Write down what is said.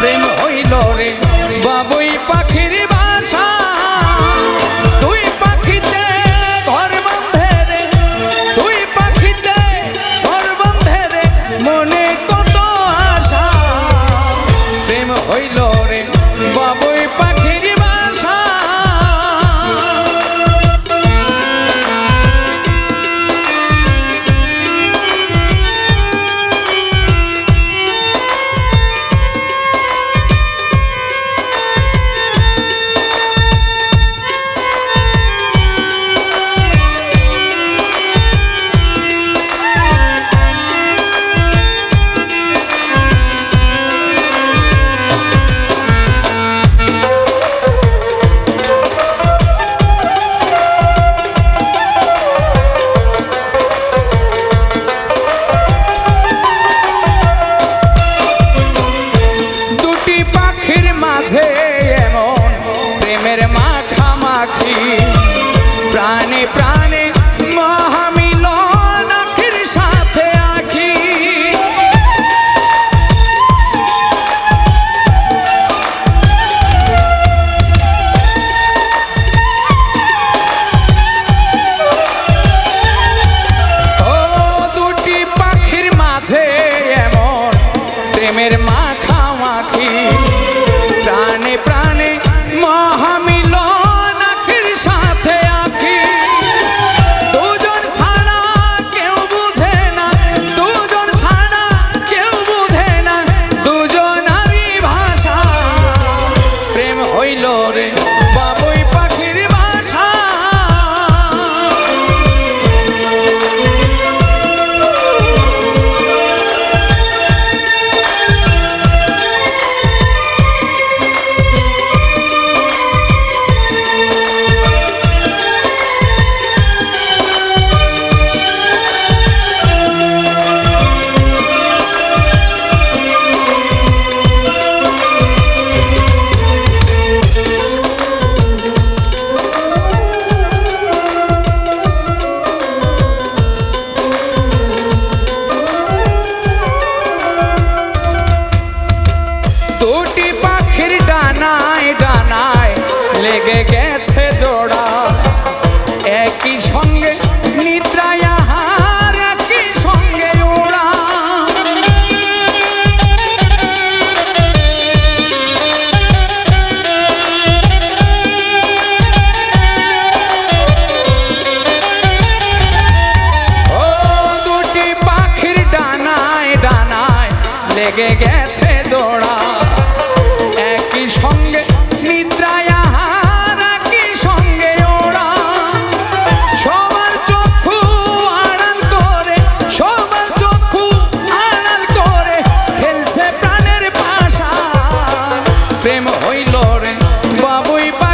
supremo লেগে গেছে জোড়া। একই সঙ্গে নিদ্রায় আহার, একই সঙ্গে ওড়া। ও দুটি পাখির ডানায় ডানায় লেগে গেছে করে। বাবুই পা